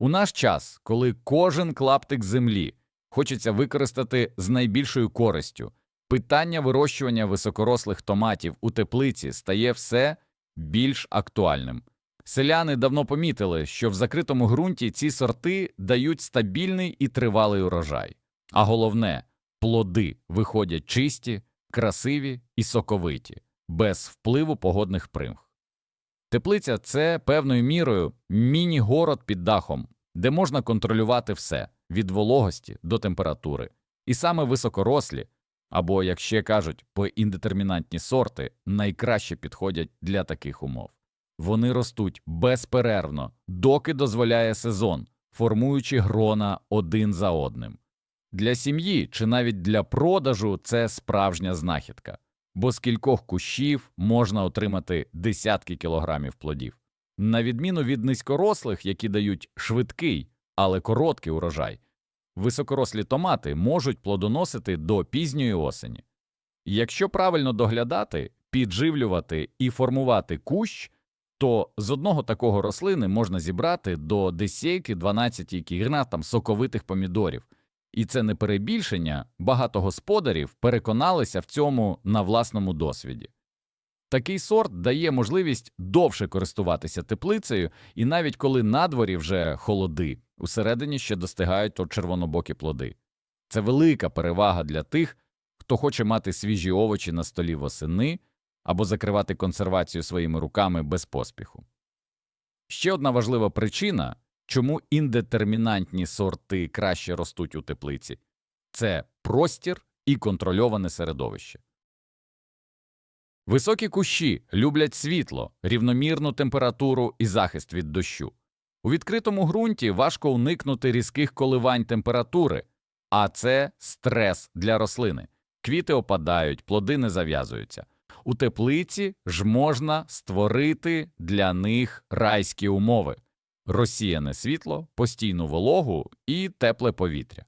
У наш час, коли кожен клаптик землі хочеться використати з найбільшою користю, питання вирощування високорослих томатів у теплиці стає все більш актуальним. Селяни давно помітили, що в закритому ґрунті ці сорти дають стабільний і тривалий урожай. А головне, плоди виходять чисті, красиві і соковиті, без впливу погодних примх. Теплиця це певною мірою міні-город під дахом, де можна контролювати все від вологості до температури. І саме високорослі, або, як ще кажуть, поіндетермінантні сорти найкраще підходять для таких умов. Вони ростуть безперервно, доки дозволяє сезон, формуючи грона один за одним. Для сім'ї чи навіть для продажу це справжня знахідка, бо з кількох кущів можна отримати десятки кілограмів плодів. На відміну від низькорослих, які дають швидкий, але короткий урожай, високорослі томати можуть плодоносити до пізньої осені. Якщо правильно доглядати, підживлювати і формувати кущ, то з одного такого рослини можна зібрати до десятки 12 кілограм там соковитих помідорів. І це не перебільшення, багато господарів переконалися в цьому на власному досвіді. Такий сорт дає можливість довше користуватися теплицею, і навіть коли надворі вже холоди, усередині ще достигають то червонобокі плоди. Це велика перевага для тих, хто хоче мати свіжі овочі на столі восени або закривати консервацію своїми руками без поспіху. Ще одна важлива причина, чому індетермінантні сорти краще ростуть у теплиці це простір і контрольоване середовище. Високі кущі люблять світло, рівномірну температуру і захист від дощу. У відкритому ґрунті важко уникнути різких коливань температури, а це стрес для рослини. Квіти опадають, плоди не зав'язуються. У теплиці ж можна створити для них райські умови розсіяне світло, постійну вологу і тепле повітря.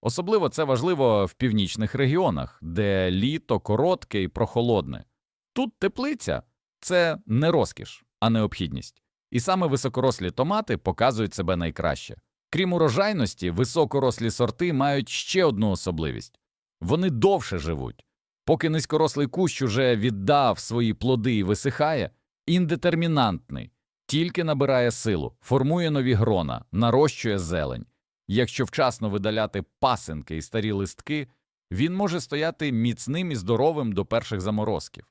Особливо це важливо в північних регіонах, де літо коротке і прохолодне. Тут теплиця це не розкіш, а необхідність. І саме високорослі томати показують себе найкраще. Крім урожайності, високорослі сорти мають ще одну особливість вони довше живуть. Поки низькорослий кущ уже віддав свої плоди і висихає, індетермінантний, тільки набирає силу, формує нові грона, нарощує зелень. Якщо вчасно видаляти пасинки і старі листки, він може стояти міцним і здоровим до перших заморозків.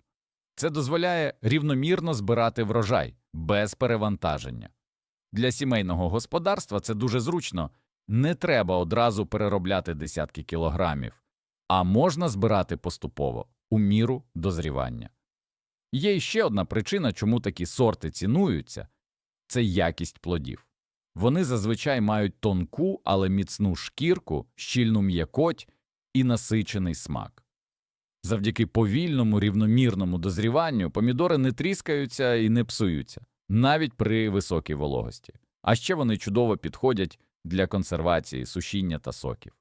Це дозволяє рівномірно збирати врожай без перевантаження. Для сімейного господарства це дуже зручно, не треба одразу переробляти десятки кілограмів, а можна збирати поступово у міру дозрівання. Є ще одна причина, чому такі сорти цінуються це якість плодів. Вони зазвичай мають тонку, але міцну шкірку, щільну м'якоть і насичений смак. Завдяки повільному рівномірному дозріванню помідори не тріскаються і не псуються, навіть при високій вологості. А ще вони чудово підходять для консервації, сушіння та соків.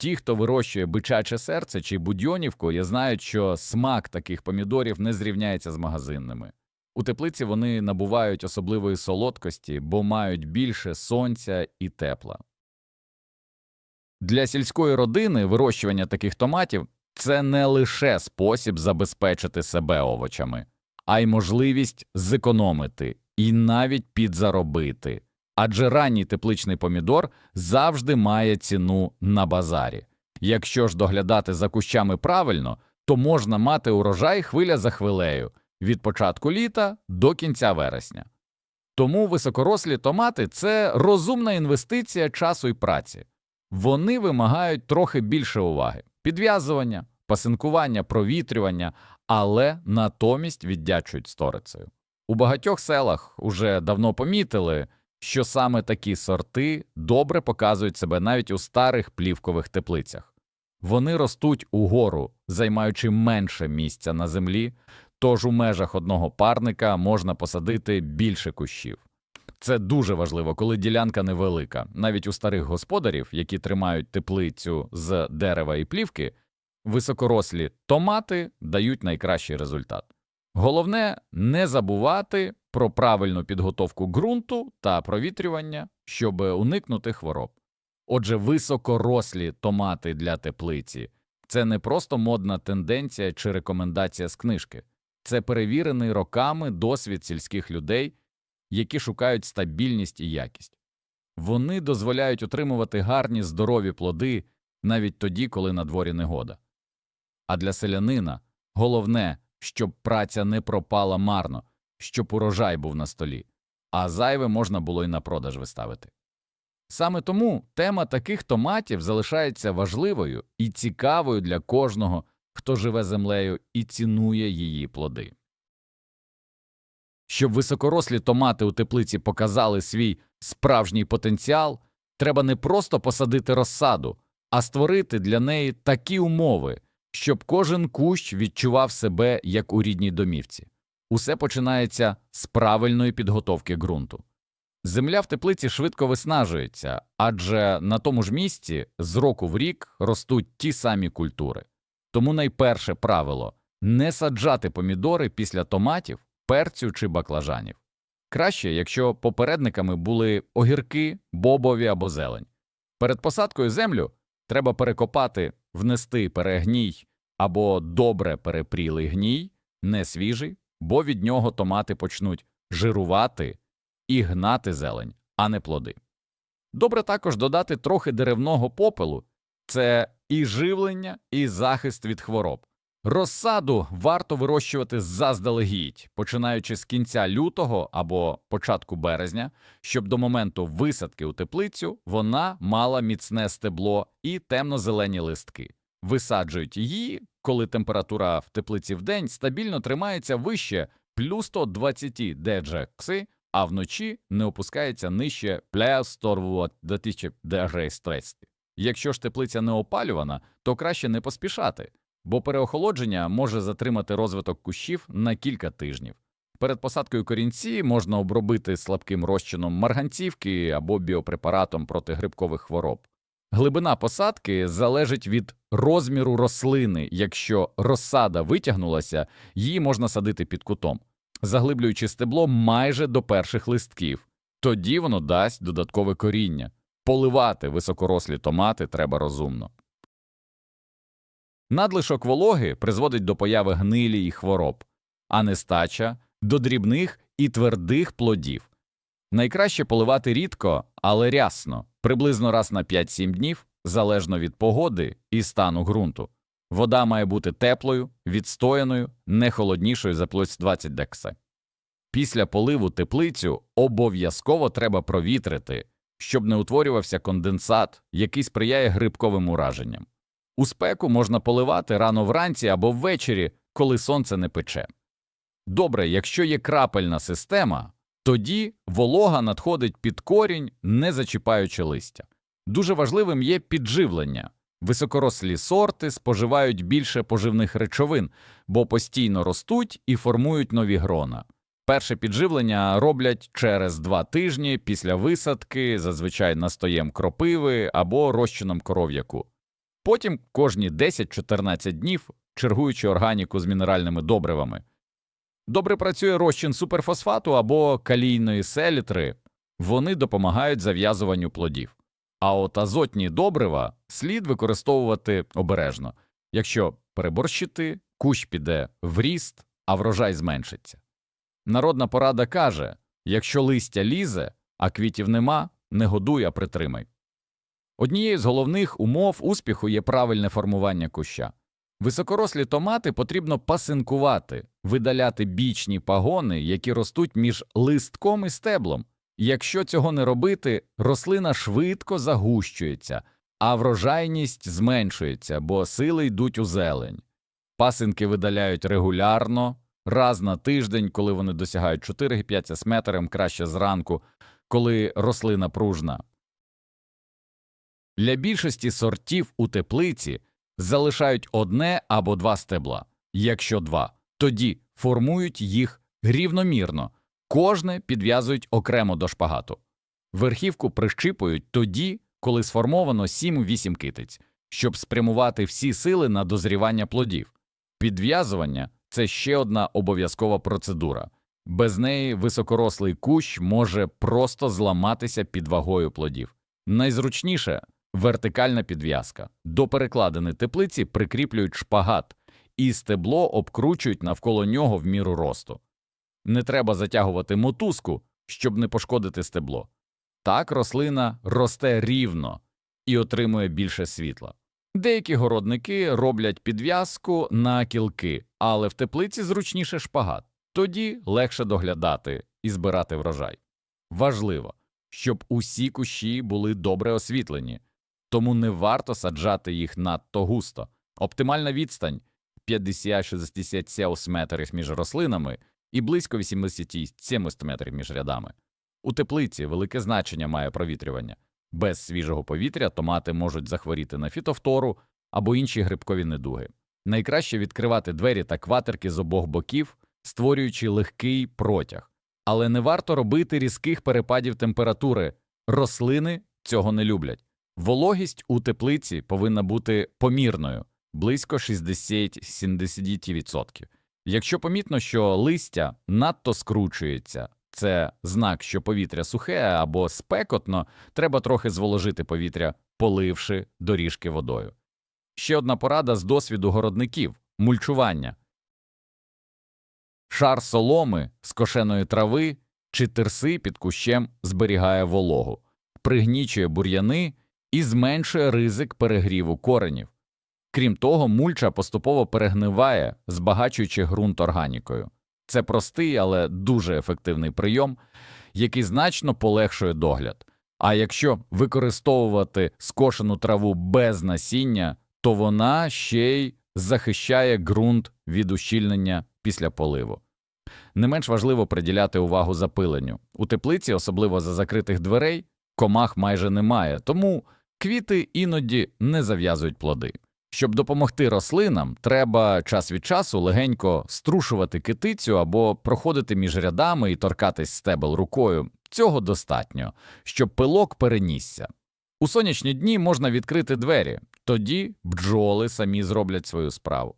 Ті, хто вирощує бичаче серце чи будьйонівку, я знають, що смак таких помідорів не зрівняється з магазинними. У теплиці вони набувають особливої солодкості, бо мають більше сонця і тепла. Для сільської родини вирощування таких томатів це не лише спосіб забезпечити себе овочами, а й можливість зекономити і навіть підзаробити. Адже ранній тепличний помідор завжди має ціну на базарі. Якщо ж доглядати за кущами правильно, то можна мати урожай хвиля за хвилею від початку літа до кінця вересня. Тому високорослі томати це розумна інвестиція часу і праці. Вони вимагають трохи більше уваги підв'язування, пасинкування, провітрювання, але натомість віддячують сторицею. У багатьох селах уже давно помітили, що саме такі сорти добре показують себе навіть у старих плівкових теплицях. Вони ростуть угору, займаючи менше місця на землі, тож у межах одного парника можна посадити більше кущів. Це дуже важливо, коли ділянка невелика. Навіть у старих господарів, які тримають теплицю з дерева і плівки, високорослі томати дають найкращий результат. Головне не забувати про правильну підготовку ґрунту та провітрювання, щоб уникнути хвороб. Отже, високорослі томати для теплиці це не просто модна тенденція чи рекомендація з книжки, це перевірений роками досвід сільських людей, які шукають стабільність і якість. Вони дозволяють отримувати гарні здорові плоди навіть тоді, коли на дворі негода. А для селянина головне, щоб праця не пропала марно, щоб урожай був на столі, а зайве можна було й на продаж виставити. Саме тому тема таких томатів залишається важливою і цікавою для кожного, хто живе землею і цінує її плоди. Щоб високорослі томати у теплиці показали свій справжній потенціал, треба не просто посадити розсаду, а створити для неї такі умови, щоб кожен кущ відчував себе як у рідній домівці. Усе починається з правильної підготовки ґрунту. Земля в теплиці швидко виснажується, адже на тому ж місці з року в рік ростуть ті самі культури. Тому найперше правило не саджати помідори після томатів, перцю чи баклажанів. Краще, якщо попередниками були огірки, бобові або зелень. Перед посадкою землю треба перекопати, внести перегній або добре перепрілий гній, не свіжий, бо від нього томати почнуть жирувати і гнати зелень, а не плоди. Добре також додати трохи деревного попелу це і живлення, і захист від хвороб. Розсаду варто вирощувати заздалегідь, починаючи з кінця лютого або початку березня, щоб до моменту висадки у теплицю вона мала міцне стебло і темно-зелені листки. Висаджують її, коли температура в теплиці в день стабільно тримається вище плюс 120 дджекси, а вночі не опускається нижче плюс 120 дджекси. Якщо ж теплиця не опалювана, то краще не поспішати, бо переохолодження може затримати розвиток кущів на кілька тижнів. Перед посадкою корінці можна обробити слабким розчином марганцівки або біопрепаратом проти грибкових хвороб. Глибина посадки залежить від розміру рослини. Якщо розсада витягнулася, її можна садити під кутом, заглиблюючи стебло майже до перших листків. Тоді воно дасть додаткове коріння. Поливати високорослі томати треба розумно. Надлишок вологи призводить до появи гнилі і хвороб, а нестача – до дрібних і твердих плодів. Найкраще поливати рідко, але рясно, приблизно раз на 5-7 днів, залежно від погоди і стану ґрунту. Вода має бути теплою, відстояною, не холоднішою за плюс 20 дексе. Після поливу теплицю обов'язково треба провітрити, щоб не утворювався конденсат, який сприяє грибковим ураженням. У спеку можна поливати рано вранці або ввечері, коли сонце не пече. Добре, якщо є крапельна система, тоді волога надходить під корінь, не зачіпаючи листя. Дуже важливим є підживлення. Високорослі сорти споживають більше поживних речовин, бо постійно ростуть і формують нові грона. Перше підживлення роблять через два тижні після висадки, зазвичай настоєм кропиви або розчином коров'яку. Потім кожні 10-14 днів, чергуючи органіку з мінеральними добривами. Добре працює розчин суперфосфату або калійної селітри, вони допомагають зав'язуванню плодів. А от азотні добрива слід використовувати обережно. Якщо переборщити, кущ піде в ріст, а врожай зменшиться. Народна порада каже якщо листя лізе, а квітів нема, не годуй, а притримай. Однією з головних умов успіху є правильне формування куща. Високорослі томати потрібно пасинкувати, видаляти бічні пагони, які ростуть між листком і стеблом. Якщо цього не робити, рослина швидко загущується, а врожайність зменшується, бо сили йдуть у зелень. Пасинки видаляють регулярно, раз на тиждень, коли вони досягають 4-5 см, краще зранку, коли рослина пружна. Для більшості сортів у теплиці залишають одне або два стебла. Якщо два, тоді формують їх рівномірно, кожне підв'язують окремо до шпагату. Верхівку прищипують тоді, коли сформовано 7-8 китиць, щоб спрямувати всі сили на дозрівання плодів. Підв'язування це ще одна обов'язкова процедура. Без неї високорослий кущ може просто зламатися під вагою плодів. Найзручніше вертикальна підв'язка. До перекладини теплиці прикріплюють шпагат, і стебло обкручують навколо нього в міру росту. Не треба затягувати мотузку, щоб не пошкодити стебло. Так рослина росте рівно і отримує більше світла. Деякі городники роблять підв'язку на кілки, але в теплиці зручніше шпагат. Тоді легше доглядати і збирати врожай. Важливо, щоб усі кущі були добре освітлені, тому не варто саджати їх надто густо. Оптимальна відстань 50-60 метрів між рослинами і близько 80-70 метрів між рядами. У теплиці велике значення має провітрювання. Без свіжого повітря томати можуть захворіти на фітофтору або інші грибкові недуги. Найкраще відкривати двері та кватерки з обох боків, створюючи легкий протяг. Але не варто робити різких перепадів температури. Рослини цього не люблять. Вологість у теплиці повинна бути помірною близько 60-70%. Якщо помітно, що листя надто скручується, це знак, що повітря сухе або спекотно, треба трохи зволожити повітря, поливши доріжки водою. Ще одна порада з досвіду городників мульчування. Шар соломи, скошеної трави чи тирси під кущем зберігає вологу, пригнічує бур'яни і зменшує ризик перегріву коренів. Крім того, мульча поступово перегниває, збагачуючи ґрунт органікою. Це простий, але дуже ефективний прийом, який значно полегшує догляд. А якщо використовувати скошену траву без насіння, то вона ще й захищає ґрунт від ущільнення після поливу. Не менш важливо приділяти увагу запиленню. У теплиці, особливо за закритих дверей, комах майже немає, тому квіти іноді не зав'язують плоди. Щоб допомогти рослинам, треба час від часу легенько струшувати китицю або проходити між рядами і торкатись стебел рукою. Цього достатньо, щоб пилок перенісся. У сонячні дні можна відкрити двері, тоді бджоли самі зроблять свою справу.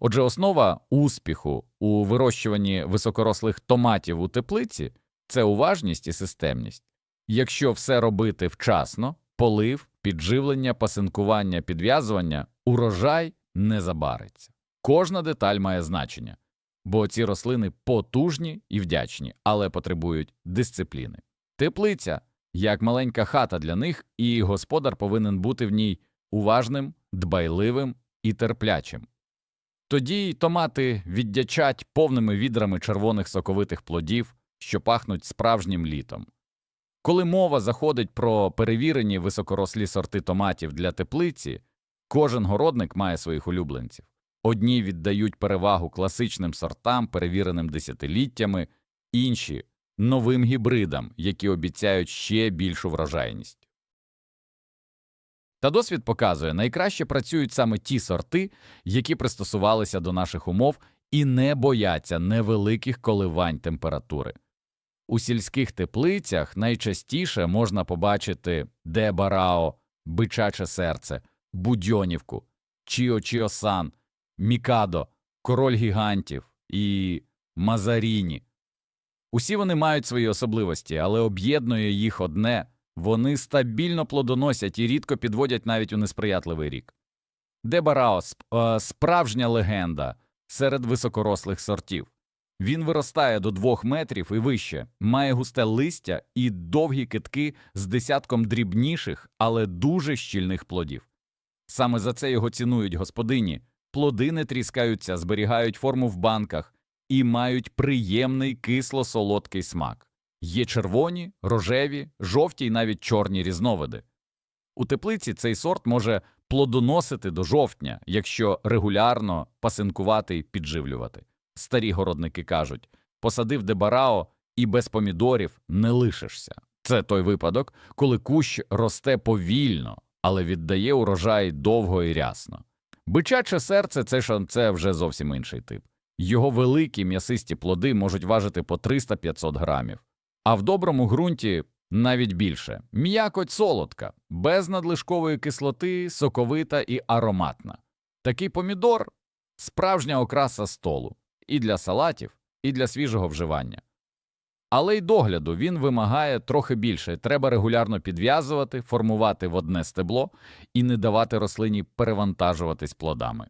Отже, основа успіху у вирощуванні високорослих томатів у теплиці це уважність і системність. Якщо все робити вчасно, полив, підживлення, пасинкування, підв'язування, урожай не забариться. Кожна деталь має значення, бо ці рослини потужні і вдячні, але потребують дисципліни. Теплиця як маленька хата для них, і господар повинен бути в ній уважним, дбайливим і терплячим. Тоді й томати віддячать повними відрами червоних соковитих плодів, що пахнуть справжнім літом. Коли мова заходить про перевірені високорослі сорти томатів для теплиці, кожен городник має своїх улюбленців. Одні віддають перевагу класичним сортам, перевіреним десятиліттями, інші новим гібридам, які обіцяють ще більшу врожайність. Та досвід показує, найкраще працюють саме ті сорти, які пристосувалися до наших умов і не бояться невеликих коливань температури. У сільських теплицях найчастіше можна побачити Дебарао, бичаче серце, будьонівку, Чіо-Чіосан, Мікадо, король гігантів і Мазаріні. Усі вони мають свої особливості, але об'єднує їх одне вони стабільно плодоносять і рідко підводять навіть у несприятливий рік. Дебарао – справжня легенда серед високорослих сортів. Він виростає до двох метрів і вище, має густе листя і довгі китки з десятком дрібніших, але дуже щільних плодів. Саме за це його цінують господині, плоди не тріскаються, зберігають форму в банках і мають приємний кисло-солодкий смак. Є червоні, рожеві, жовті й навіть чорні різновиди. У теплиці цей сорт може плодоносити до жовтня, якщо регулярно пасинкувати й підживлювати. Старі городники кажуть посадив дебарао і без помідорів не лишишся. Це той випадок, коли кущ росте повільно, але віддає урожай довго і рясно. Бичаче серце це, це вже зовсім інший тип. Його великі м'ясисті плоди можуть важити по 300-500 грамів, а в доброму ґрунті навіть більше м'якоть солодка, без надлишкової кислоти, соковита і ароматна. Такий помідор справжня окраса столу і для салатів, і для свіжого вживання. Але й догляду він вимагає трохи більше. Треба регулярно підв'язувати, формувати в одне стебло і не давати рослині перевантажуватись плодами.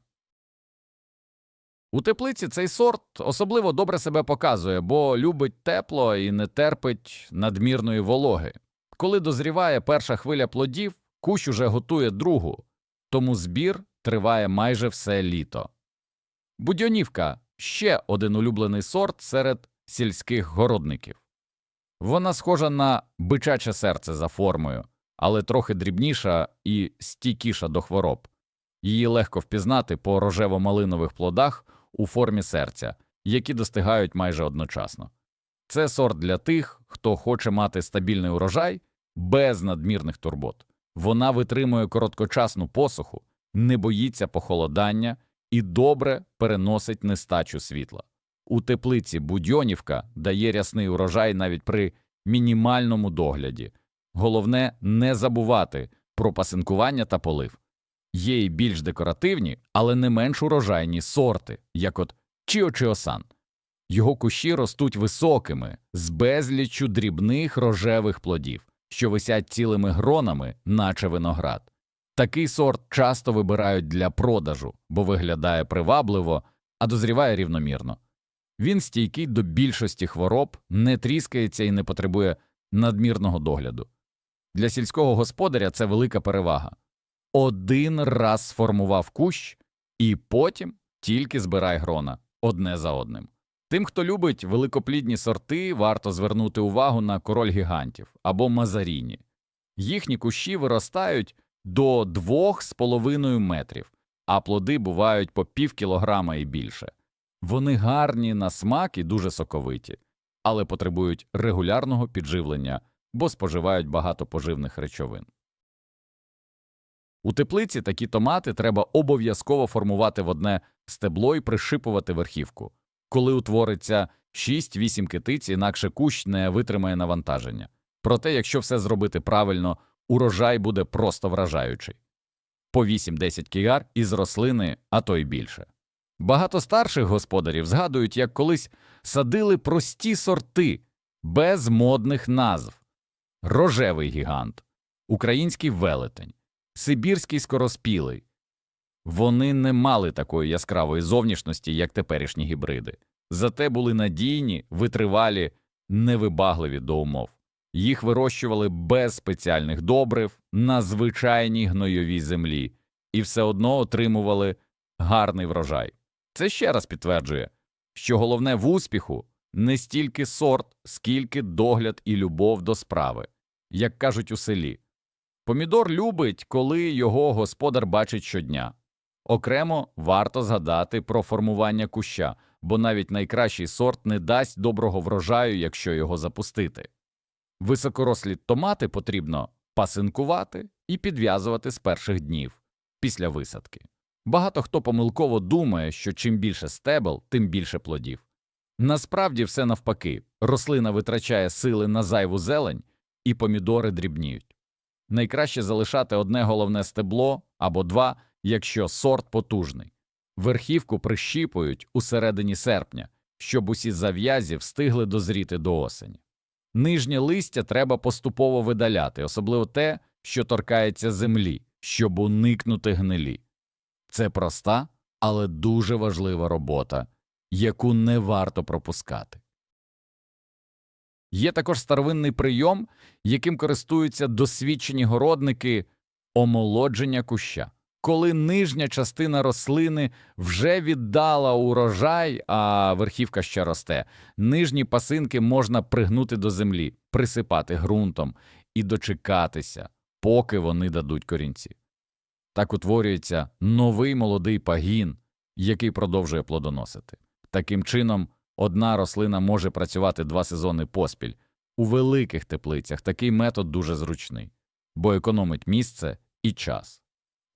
У теплиці цей сорт особливо добре себе показує, бо любить тепло і не терпить надмірної вологи. Коли дозріває перша хвиля плодів, кущ уже готує другу, тому збір триває майже все літо. Будьонівка ще один улюблений сорт серед сільських городників. Вона схожа на бичаче серце за формою, але трохи дрібніша і стійкіша до хвороб. Її легко впізнати по рожево-малинових плодах у формі серця, які достигають майже одночасно. Це сорт для тих, хто хоче мати стабільний урожай без надмірних турбот. Вона витримує короткочасну посуху, не боїться похолодання і добре переносить нестачу світла. У теплиці Будьонівка дає рясний урожай навіть при мінімальному догляді. Головне не забувати про пасинкування та полив. Є і більш декоративні, але не менш урожайні сорти, як от Чіочіосан. Його кущі ростуть високими, з безліччю дрібних рожевих плодів, що висять цілими гронами, наче виноград. Такий сорт часто вибирають для продажу, бо виглядає привабливо, а дозріває рівномірно. Він стійкий до більшості хвороб, не тріскається і не потребує надмірного догляду. Для сільського господаря це велика перевага. Один раз сформував кущ, і потім тільки збирай грона одне за одним. Тим, хто любить великоплідні сорти, варто звернути увагу на король гігантів або мазаріні. Їхні кущі виростають до 2,5 метрів, а плоди бувають по пів кілограма і більше. Вони гарні на смак і дуже соковиті, але потребують регулярного підживлення, бо споживають багато поживних речовин. У теплиці такі томати треба обов'язково формувати в одне стебло і пришипувати верхівку. Коли утвориться 6-8 китиць, інакше кущ не витримає навантаження. Проте, якщо все зробити правильно, урожай буде просто вражаючий. По 8-10 кігар із рослини, а то й більше. Багато старших господарів згадують, як колись садили прості сорти, без модних назв рожевий гігант, український велетень, сибірський скороспілий. Вони не мали такої яскравої зовнішності, як теперішні гібриди, зате були надійні, витривалі, невибагливі до умов. Їх вирощували без спеціальних добрив на звичайній гнойовій землі і все одно отримували гарний врожай. Це ще раз підтверджує, що головне в успіху не стільки сорт, скільки догляд і любов до справи, як кажуть у селі. Помідор любить, коли його господар бачить щодня. Окремо варто згадати про формування куща, бо навіть найкращий сорт не дасть доброго врожаю, якщо його запустити. Високорослі томати потрібно пасинкувати і підв'язувати з перших днів після висадки. Багато хто помилково думає, що чим більше стебел, тим більше плодів. Насправді все навпаки, рослина витрачає сили на зайву зелень, і помідори дрібніють. Найкраще залишати одне головне стебло або два, якщо сорт потужний. Верхівку прищіпують у середині серпня, щоб усі зав'язі встигли дозріти до осені. Нижнє листя треба поступово видаляти, особливо те, що торкається землі, щоб уникнути гнилі. Це проста, але дуже важлива робота, яку не варто пропускати. Є також старовинний прийом, яким користуються досвідчені городники омолодження куща. Коли нижня частина рослини вже віддала урожай, а верхівка ще росте, нижні пасинки можна пригнути до землі, присипати ґрунтом і дочекатися, поки вони дадуть корінці. Так утворюється новий молодий пагін, який продовжує плодоносити. Таким чином, одна рослина може працювати два сезони поспіль. У великих теплицях такий метод дуже зручний, бо економить місце і час.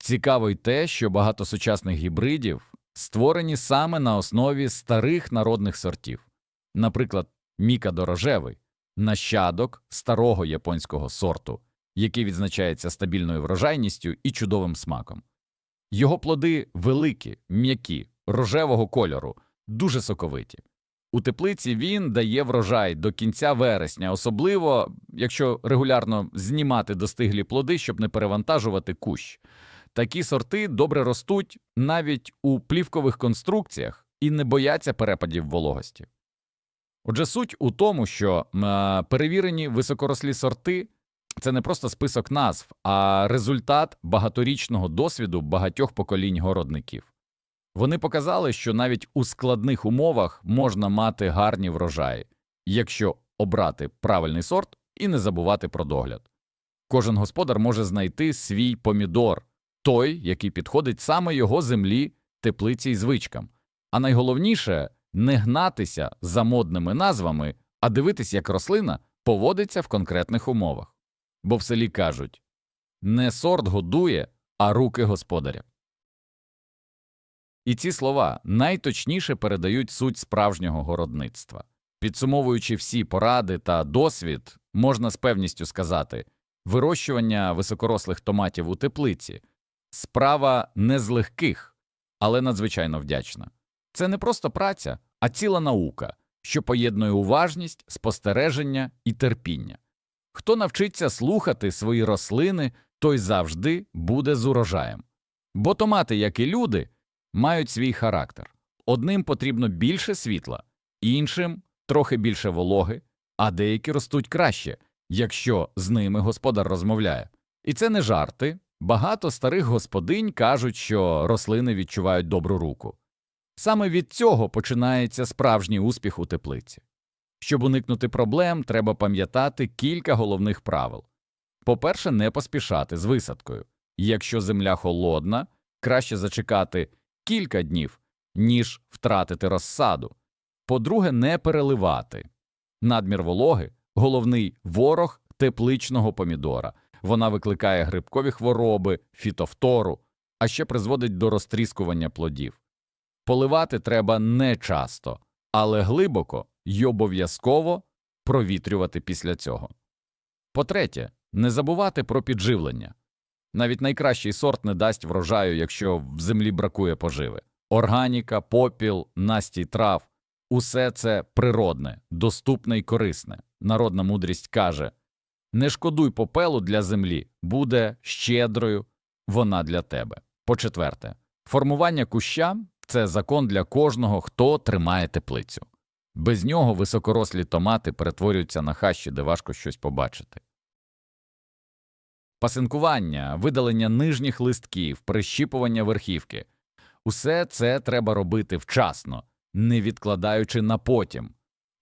Цікаво й те, що багато сучасних гібридів створені саме на основі старих народних сортів, наприклад, міка дорожевий, нащадок старого японського сорту, який відзначається стабільною врожайністю і чудовим смаком. Його плоди великі, м'які, рожевого кольору, дуже соковиті. У теплиці він дає врожай до кінця вересня, особливо якщо регулярно знімати достиглі плоди, щоб не перевантажувати кущ. Такі сорти добре ростуть навіть у плівкових конструкціях і не бояться перепадів вологості. Отже, суть у тому, що перевірені високорослі сорти це не просто список назв, а результат багаторічного досвіду багатьох поколінь городників. Вони показали, що навіть у складних умовах можна мати гарні врожаї, якщо обрати правильний сорт і не забувати про догляд. Кожен господар може знайти свій помідор, той, який підходить саме його землі, теплиці й звичкам. А найголовніше не гнатися за модними назвами, а дивитись, як рослина поводиться в конкретних умовах. Бо в селі кажуть не сорт годує, а руки господаря. І ці слова найточніше передають суть справжнього городництва. Підсумовуючи всі поради та досвід, можна з певністю сказати, вирощування високорослих томатів у теплиці справа не з легких, але надзвичайно вдячна. Це не просто праця, а ціла наука, що поєднує уважність, спостереження і терпіння. Хто навчиться слухати свої рослини, той завжди буде з урожаєм. Бо томати, як і люди, мають свій характер. Одним потрібно більше світла, іншим трохи більше вологи, а деякі ростуть краще, якщо з ними господар розмовляє. І це не жарти. Багато старих господинь кажуть, що рослини відчувають добру руку. Саме від цього починається справжній успіх у теплиці. Щоб уникнути проблем, треба пам'ятати кілька головних правил. По-перше, не поспішати з висадкою. Якщо земля холодна, краще зачекати кілька днів, ніж втратити розсаду. По-друге, не переливати. Надмір вологи головний ворог тепличного помідора. Вона викликає грибкові хвороби, фітофтору, а ще призводить до розтріскування плодів. Поливати треба не часто, але глибоко й обов'язково провітрювати після цього. По-третє, не забувати про підживлення. Навіть найкращий сорт не дасть врожаю, якщо в землі бракує поживи. Органіка, попіл, настій трав усе це природне, доступне й корисне. Народна мудрість каже не шкодуй попелу для землі, буде щедрою вона для тебе. По-четверте, формування куща це закон для кожного, хто тримає теплицю. Без нього високорослі томати перетворюються на хащі, де важко щось побачити. Пасинкування, видалення нижніх листків, прищіпування верхівки усе це треба робити вчасно, не відкладаючи на потім.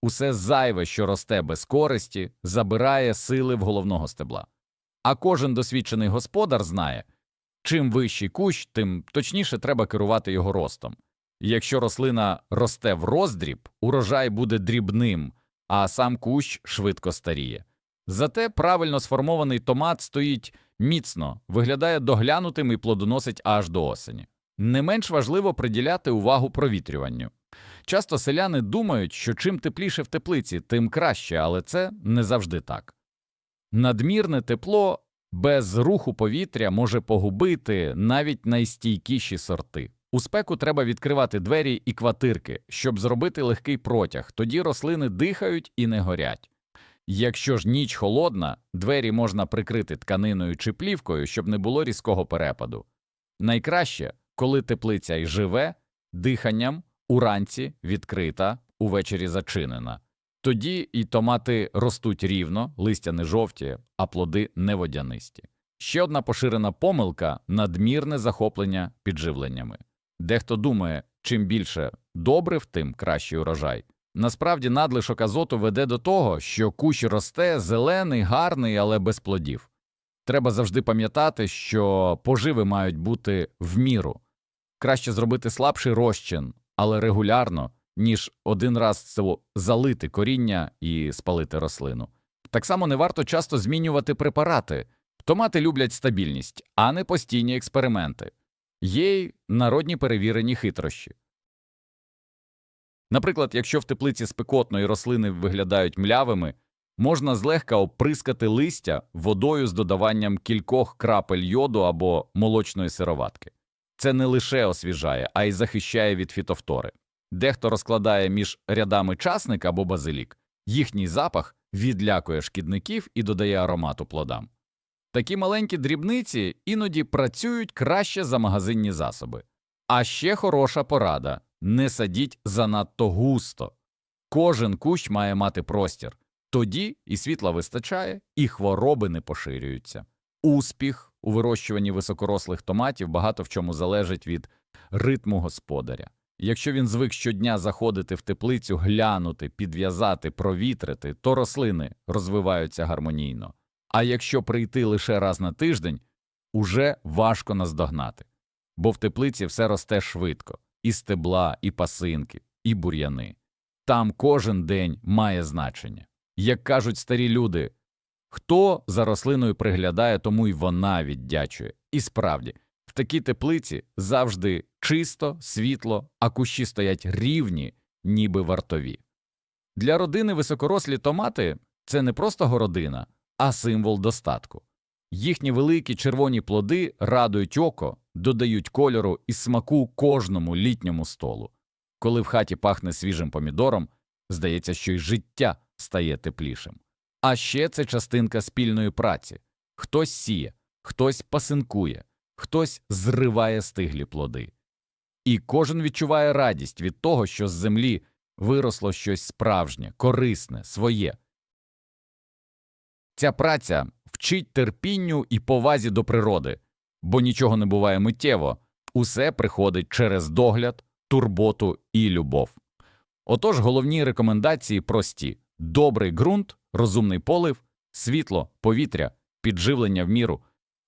Усе зайве, що росте без користі, забирає сили в головного стебла. А кожен досвідчений господар знає, чим вищий кущ, тим точніше треба керувати його ростом. Якщо рослина росте в роздріб, урожай буде дрібним, а сам кущ швидко старіє. Зате правильно сформований томат стоїть міцно, виглядає доглянутим і плодоносить аж до осені. Не менш важливо приділяти увагу провітрюванню. Часто селяни думають, що чим тепліше в теплиці, тим краще, але це не завжди так. Надмірне тепло без руху повітря може погубити навіть найстійкіші сорти. У спеку треба відкривати двері і квартирки, щоб зробити легкий протяг, тоді рослини дихають і не горять. Якщо ж ніч холодна, двері можна прикрити тканиною чи плівкою, щоб не було різкого перепаду. Найкраще, коли теплиця й живе, диханням уранці відкрита, увечері зачинена. Тоді і томати ростуть рівно, листя не жовті, а плоди не водянисті. Ще одна поширена помилка надмірне захоплення підживленнями. Дехто думає, чим більше добрив, тим кращий урожай. Насправді надлишок азоту веде до того, що кущ росте зелений, гарний, але без плодів. Треба завжди пам'ятати, що поживи мають бути в міру. Краще зробити слабший розчин, але регулярно, ніж один раз залити коріння і спалити рослину. Так само не варто часто змінювати препарати. Томати люблять стабільність, а не постійні експерименти. Є й народні перевірені хитрощі. Наприклад, якщо в теплиці спекотно і рослини виглядають млявими, можна злегка оприскати листя водою з додаванням кількох крапель йоду або молочної сироватки. Це не лише освіжає, а й захищає від фітофтори. Дехто розкладає між рядами часник або базилік. Їхній запах відлякує шкідників і додає аромату плодам. Такі маленькі дрібниці іноді працюють краще за магазинні засоби. А ще хороша порада не садіть занадто густо. Кожен кущ має мати простір. Тоді і світла вистачає, і хвороби не поширюються. Успіх у вирощуванні високорослих томатів багато в чому залежить від ритму господаря. Якщо він звик щодня заходити в теплицю, глянути, підв'язати, провітрити, то рослини розвиваються гармонійно. А якщо прийти лише раз на тиждень, уже важко наздогнати. Бо в теплиці все росте швидко і стебла, і пасинки, і бур'яни. Там кожен день має значення. Як кажуть старі люди, хто за рослиною приглядає, тому й вона віддячує. І справді, в такій теплиці завжди чисто, світло, а кущі стоять рівні, ніби вартові. Для родини високорослі томати це не просто городина, а символ достатку. Їхні великі червоні плоди радують око, додають кольору і смаку кожному літньому столу. Коли в хаті пахне свіжим помідором, здається, що й життя стає теплішим. А ще це частинка спільної праці. Хтось сіє, хтось пасинкує, хтось зриває стиглі плоди. І кожен відчуває радість від того, що з землі виросло щось справжнє, корисне, своє. Ця праця вчить терпінню і повазі до природи, бо нічого не буває миттєво, усе приходить через догляд, турботу і любов. Отож, головні рекомендації прості: добрий ґрунт, розумний полив, світло, повітря, підживлення в міру,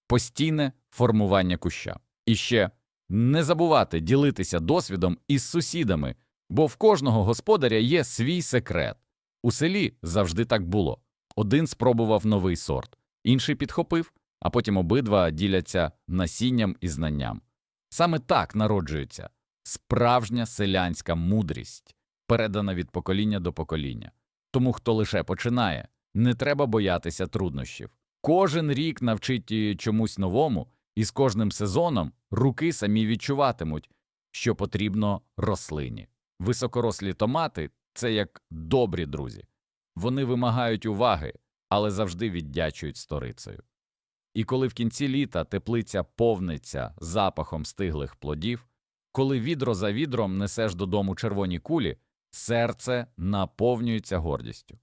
постійне формування куща. І ще не забувати ділитися досвідом із сусідами, бо в кожного господаря є свій секрет. У селі завжди так було. Один спробував новий сорт, інший підхопив, а потім обидва діляться насінням і знанням. Саме так народжується справжня селянська мудрість, передана від покоління до покоління. Тому хто лише починає, не треба боятися труднощів. Кожен рік навчить її чомусь новому, і з кожним сезоном руки самі відчуватимуть, що потрібно рослині. Високорослі томати це як добрі друзі. Вони вимагають уваги, але завжди віддячують сторицею. І коли в кінці літа теплиця повниться запахом стиглих плодів, коли відро за відром несеш додому червоні кулі, серце наповнюється гордістю.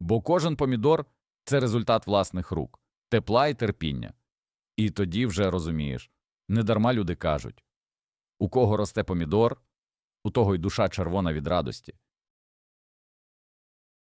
Бо кожен помідор це результат власних рук, тепла і терпіння. І тоді вже розумієш недарма люди кажуть у кого росте помідор, у того й душа червона від радості.